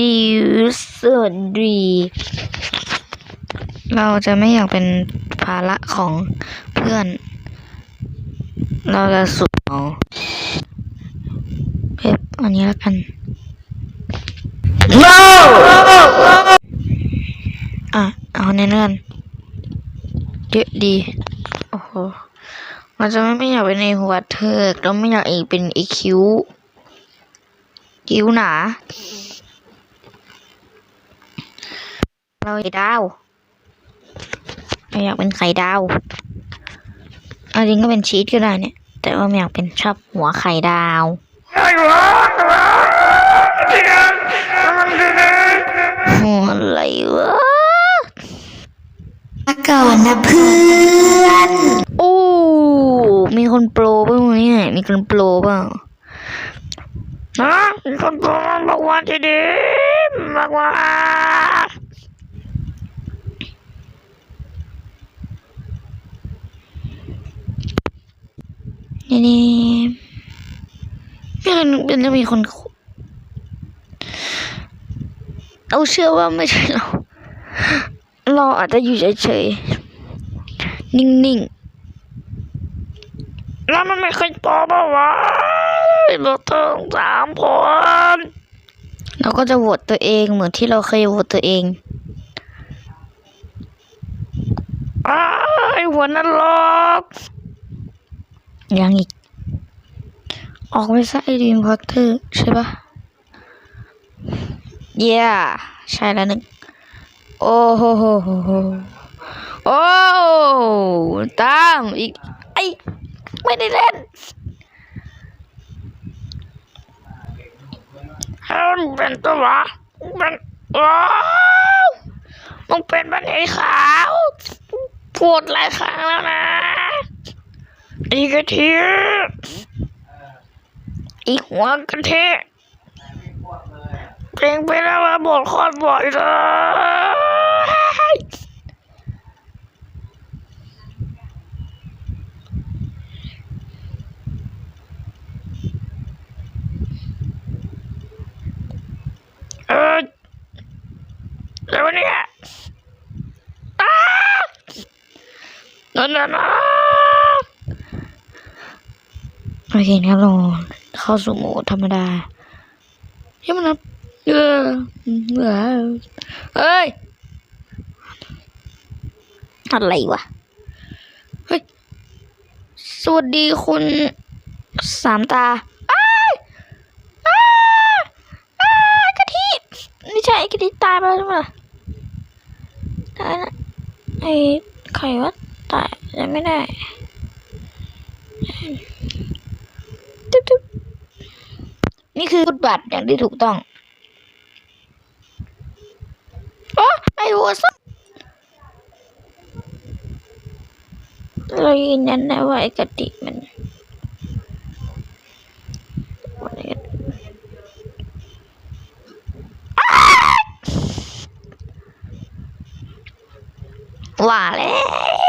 ดีสวัสดี เราจะไม่อยากเป็นภาระของเพื่อน เราจะสุดเอาเพบอันนี้แล้วกัน No! อะ เอาเนื่อนเยอะดี โอ้โหเราจะไม่ไม่อยากเป็นไอหัวเถิกเราไม่อยากอีกเป็นไอคิ้ว คิ้วหนา เราอยากดาวเราอยากเป็นไข่ดาวเอาจริงก็เป็นชีสก็ได้เนี่ย แต่ว่าไม่อยากเป็นชอบหัวไข่ดาวหัวอะไรวะมาก่อนนะเพื่อน โอ้ มีคนโปรเปล่าเนี่ยมีคนโปรเปล่าฮะมีคนโปรบอกว่าจะดีบอกว่า นี่นี่ไม่เป็นเป็นจะมีคนเราเชื่อว่าไม่ใช่เรา เราอาจจะอยู่เฉยๆ นิ่งๆ แล้วมันไม่เคยตอบมาวะเราต้องสามคนเราก็จะโหวตตัวเองเหมือนที่เราเคยโหวตตัวเองอ้ายไอ้หัวนรก ยังอีก ออกไปซะไอ้ดีมพอตเตอร์ใช่ปะเย้ใช่แล้วหนึ่งโอ้โหโหโหโอ้ตามอีกไอไม่ได้เล่นเฮ้ยเป็นตัววะเป็นว้าวมึงเป็นบันไอขาวพูดหลายครั้งแล้วนะ อีกะทิอีหัวกะทิเพลงไปแล้วมาบอกคอนบ่อยเลยเออแล้ววะเนี่ยอ้านั่นน่ะนะ โอเคครับเราเข้าสู่โหมดธรรมดาเฮ้ยมันนับเออเออเฮ้ยอะไรวะเฮ้ยสวัสดีคุณสามตาอ้าอ้าอ้ากะทิไม่ใช่ไอ้กะทิตายไปแล้วใช่ไหมล่ะตายนะไอ้ไข่ว่าตายยังไม่ได้ตึ๊บตึ๊บ นี่คือฟุตบัตรอย่างที่ถูกต้องโอ้ไอ้หัวสักเรายืนยันได้ว่าไอ้กะทิมันว่าแล้ว